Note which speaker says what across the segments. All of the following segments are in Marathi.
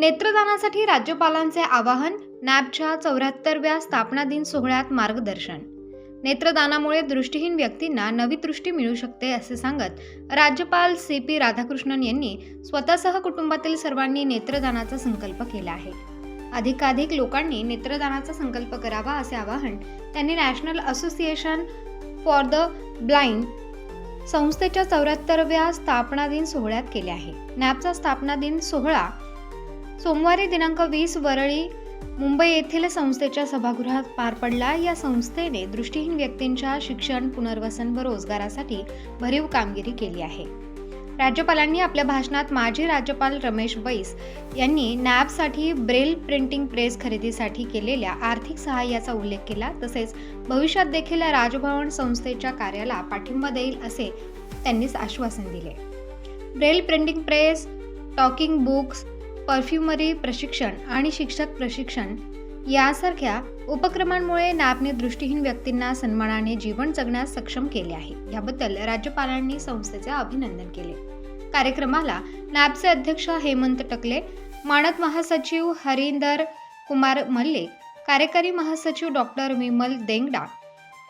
Speaker 1: नेत्रदानासाठी राज्यपालांचे आवाहन नॅबच्या चौऱ्याहत्तरव्या स्थापना दिन सोहळ्यात मार्गदर्शन. नेत्रदानामुळे दृष्टीहीन व्यक्तींना नवी दृष्टी मिळू शकते असे सांगत राज्यपाल सी पी राधाकृष्णन यांनी स्वतःसह कुटुंबातील सर्वांनी नेत्रदानाचा संकल्प केला आहे. अधिकाधिक लोकांनी नेत्रदानाचा संकल्प करावा असे आवाहन त्यांनी national association for the blind संस्थेच्या चौऱ्याहत्तरव्या स्थापना दिन सोहळ्यात केले आहे. नॅबचा स्थापना दिन सोहळा सोमवारी दिनांक वीस वरळी मुंबई येथील संस्थेच्या सभागृहात पार पडला. या संस्थेने दृष्टीहीन व्यक्तींच्या शिक्षण पुनर्वसन व रोजगारासाठी भरीव कामगिरी केली आहे. राज्यपालांनी आपल्या भाषणात माजी राज्यपाल रमेश बैस यांनी नॅबसाठी ब्रेल प्रिंटिंग प्रेस खरेदीसाठी केलेल्या आर्थिक सहाय्याचा उल्लेख केला. तसेच भविष्यात देखील राजभवन संस्थेच्या कार्याला पाठिंबा देईल असे त्यांनीच आश्वासन दिले. Braille printing press talking books perfumery प्रशिक्षण आणि शिक्षक प्रशिक्षण यासारख्या उपक्रमांमुळे नाबने दृष्टीहीन व्यक्तींना सन्मानाने जीवन जगण्यास सक्षम केले आहे. याबद्दल राज्यपालांनी संस्थेचे अभिनंदन केले. कार्यक्रमाला नॅबचे अध्यक्ष हेमंत टकले मानद महासचिव हरिंदर कुमार मल्ले कार्यकारी महासचिव डॉक्टर विमल देंगडा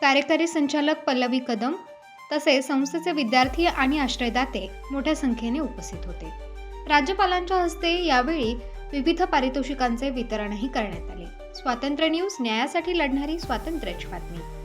Speaker 1: कार्यकारी संचालक पल्लवी कदम तसेच संस्थेचे विद्यार्थी आणि आश्रयदाते मोठ्या संख्येने उपस्थित होते. राज्यपालांच्या हस्ते यावेळी विविध पारितोषिकांचे वितरणही करण्यात आले. स्वातंत्र्य न्यूज न्यायासाठी लढणारी स्वातंत्र्याची बातमी.